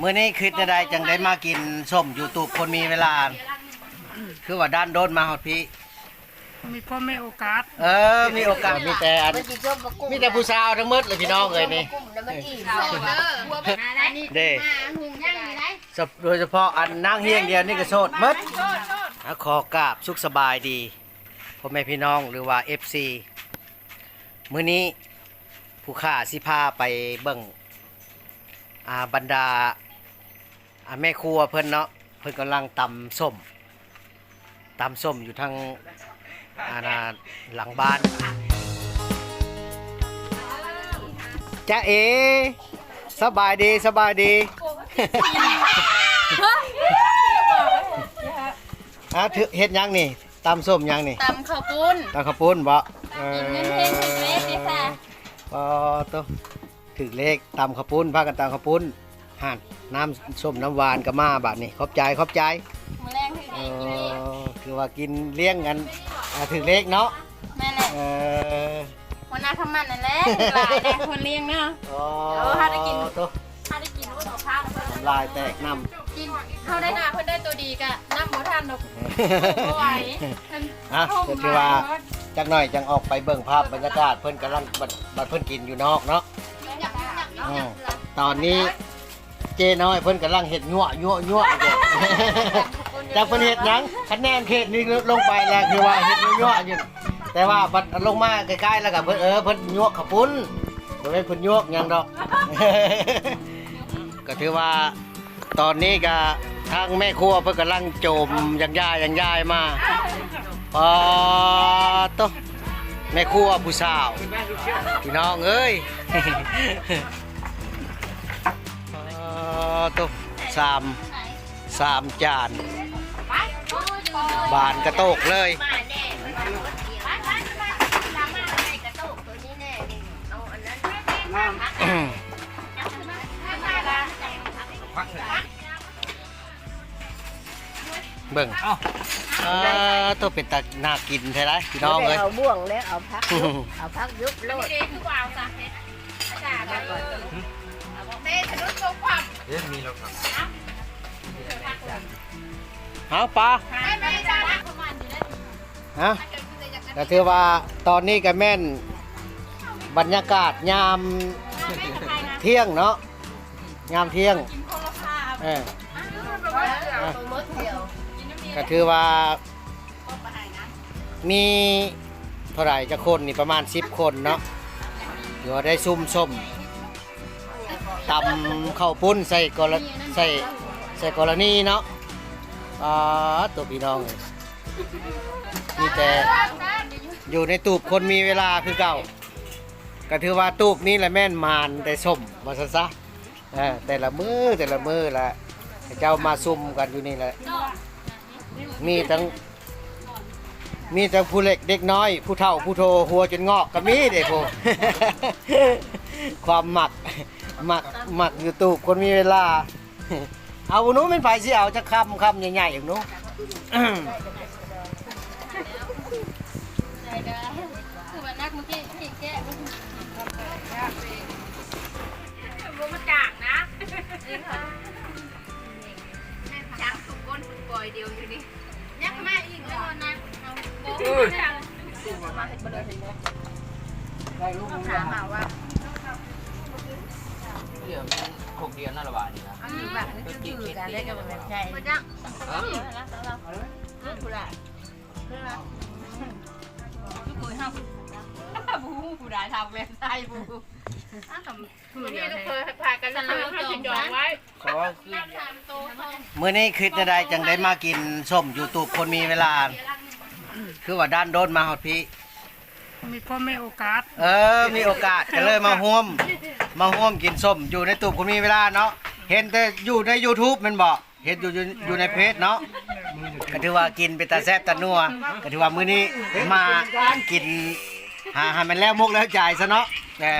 มื้อนี้คือจะได้จังได้มากินส้มยูทูบคนมีเวลา คือว่าด้านโดนมาฮอดพี่ มีพ่อแม่โอกาสเออ มีโอกาสมีแต่อัน มีแต่ผู้สาวทั้งหมดเลยพี่น้องเลยนี่เด้โดยเฉพาะอันนั่งเฮียงเดียวนี่ก็โสดหมดอะขอกราบสุขสบายดีพ่อแม่พี่น้องหรือว่า FC มื้อนี้ผู้ข้าสิพาไปเบิ่ง อ่าบรรดาอ่าแม่ครัวเพิ่นเนาะเพิ่นกำลังตำส้มตำส้มอยู่ทางอาณาหลังบ้านจ้าเอสบายดีสบายดีอะถือเฮ็ดหยังนี่ตำส้มหยังนี่ตำข้าวปุ้นตำข้าวปุ้นบ่เอกินเงินเพลงถึงเลขเลยค่ะพอตัว ถึงเลขตำข้าวปุ้นพากันตำข้าวปุ้นห่านน้ำส้มน้ำหวานก็มาบัดนี้ขอบใจขอบใจมือแรงถึงเอเลขเลยอคือว่ากินเลี้ยงกันอ่าถึงเลขเนาะแม่แหละเออวันหน้าทำมันนั่นแหละหลายแดงคนเลี้ยงเนาะอ๋อเออถ้าได้กิน ตัวถ้าได้กินรุ่นของข้าวเพิ่นน้ำลายแตกน้กินเข้าได้หน้าเพิ่นได้ตัวดีกะน้ำหมูทานดอกำบ่ไหวเพิ่นอะก็คือว่าจักหน่อยจังออกไปเบิ่งภาพบรรยากาศเพิ่นกำลังบัดบัดเพิ่นกินอยู่นอกเนาะ อืมตอนนี้เจน้อยเพิ่นกำลังเฮ็ดยั่วยั่วยั่วอยู่ จากเพิ่นเฮ็ดหยังคะแนนเขตนี้ลงไปแล้วคือว่าเฮ็ดยั่วๆอยู่แต่ว่าบัดลงมาใกล้ๆแล้วก็เพิ่นเออเพิ่นยั่วขาวปุ้นบ่ได้เพิ่นยั่วหยังดอก ก็ถือว่าตอนนี้ก็ทางแม่ครัวเพิ่นกำลังโจมอย่างย่าอย่างยายมาปอโตแม่ครัวผู้สาวพี่น้องเอ้ยป อโตสามสามจาน บานกระโตกเลยเบิ่งเออตัวเป็นตาน่ากินใช่ไหมพี่น้องเลยเอาบ่วงแล้วเอาพักยุบเอาพักยุบโลด กับความเอาปลาไม่ไม่จ้าประมาณอยู่ได้ฮะก็ถือว่าตอนนี้ก็แม่น บรรยากาศยามเที่ยงเนาะยามเที่ยงกินคนละภาพเอออ้าวอะมดเดียวกินน้ำเย็นก็ถือว่า มีเท่าไหร่จะคนนี่ประมาณ10คนเนาะเดี๋ยวได้ซุ่มส้ม ตำข้าวปุ้นใส่กรใส่ใส่กรณีเนาะอ่าตัวพี่น้องมีแต่อยู่ในตูบคนมีเวลาคือเก่าก็ถือว่าตูบนี้แหละแม่นมานแต่สมมาซะซะแต่ละมือแต่ละมือละเจ้ามาซุ่มกันอยู่นี่แหละมีทั้งมีทั้งผู้เล็กเด็กน้อย ผู้เฒ่าผู้โทหัวจนงอกก็มีเด็กโพความหมัก หมักหมักอยู่ตูบคนมีเวลา เอาหนูเป็นไผสิเอาจะคำคำใหญ่ๆอย่างหนูได้ได้คือว่านักเมื่อกี้ที่แก้มันบ่มาจางนะช้างสุกก้นสุกปล่อยเดียวอยู่นี่ยักมาอีกแล้วนะเอาโบ้ถามมาว่า เดี๋ยวหกเดือนนั่นละบาทนี่นะอันนี้แบบนี้ก็คือการได้กับมันใช่บ่จังแล้วผู้ใดทุกคนทำบูผู้ใดทำเว็บไซต์บูอ้าวกับผู้นี่ทุกคนพากันซื้อให้จองไว้ขอทำโตเขาเมื่อนี้คือจะได้จังได้มากินส้มยูทูบคนมีเวลา คือว่าด้านโดนมาฮอดพี่ มีพ่อแม่โอกาส เออ มีโอกาสก็เลยมาห่วม มาห่วมกินส้ม อยู่ในตูบคนมีเวลาเนาะ เห็นแต่อยู่ใน YouTube แมันบอก เห็นอยู่อยู่อยู่ในเพจเนาะ ก็ถือว่ากินเป็นตาแซ่บตานัว ก็ถือว่ามื้อนี้มากิน หาให้มันแล้วมุกแล้วจ่ายซะเนาะแต่